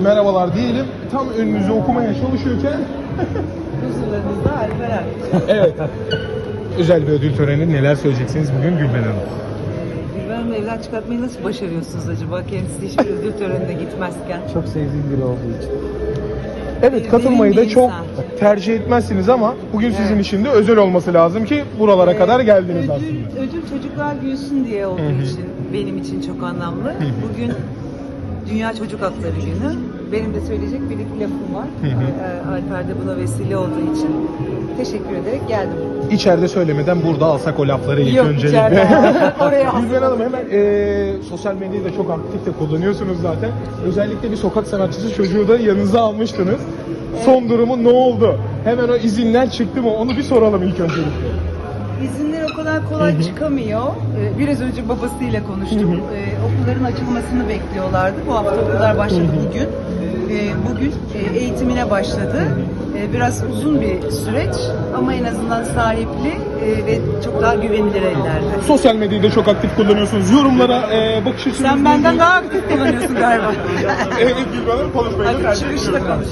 Merhabalar diyelim. Tam önünüzü okumaya çalışıyorken Huzurlarınızda Alperen. evet. Özel bir ödül töreni neler söyleyeceksiniz bugün Gülben Hanım? Bilmem evden çıkartmayı nasıl başarıyorsunuz acaba kendisi hiçbir ödül törenine gitmezken? Çok sevdiğim biri olduğu için. Evet katılmayı da çok insan. tercih etmezsiniz ama bugün sizin Evet. için de özel olması lazım ki buralara kadar geldiniz ödül, aslında. ödül çocuklar büyüsün diye olduğu için benim için çok anlamlı. Bugün Dünya Çocuk Hakları Günü. Benim de söyleyecek bir iki lafım var. Ee, Alper de buna vesile olduğu için teşekkür ederek geldim. İçeride söylemeden burada alsak o lafları ilk Yok öncelikle. içeride. Oraya Gülben Hanım hemen eee, sosyal medyayı da çok aktif de kullanıyorsunuz zaten. Özellikle bir sokak sanatçısı çocuğu da yanınıza almıştınız. Son durumu ne oldu? Hemen o izinler çıktı mı? Onu bir soralım ilk öncelikle. İzinler o kadar kolay çıkamıyor. Ee, Biraz önce babasıyla konuştum. Ee, Okulların açılmasını bekliyorlardı. Bu hafta okullar başladı bugün. Ee, Bugün e, eğitimine başladı. Ee, Biraz uzun bir süreç ama en azından sahipli e, ve çok daha güvenilir ellerde. Sosyal medyayı da çok aktif kullanıyorsunuz. Yorumlara eee bakış açınız Sen benden daha aktif kullanıyorsun galiba. Evet Gülben Hanım konuşmayı da Hadi tercih çıkışta ediyorum. konuşalım.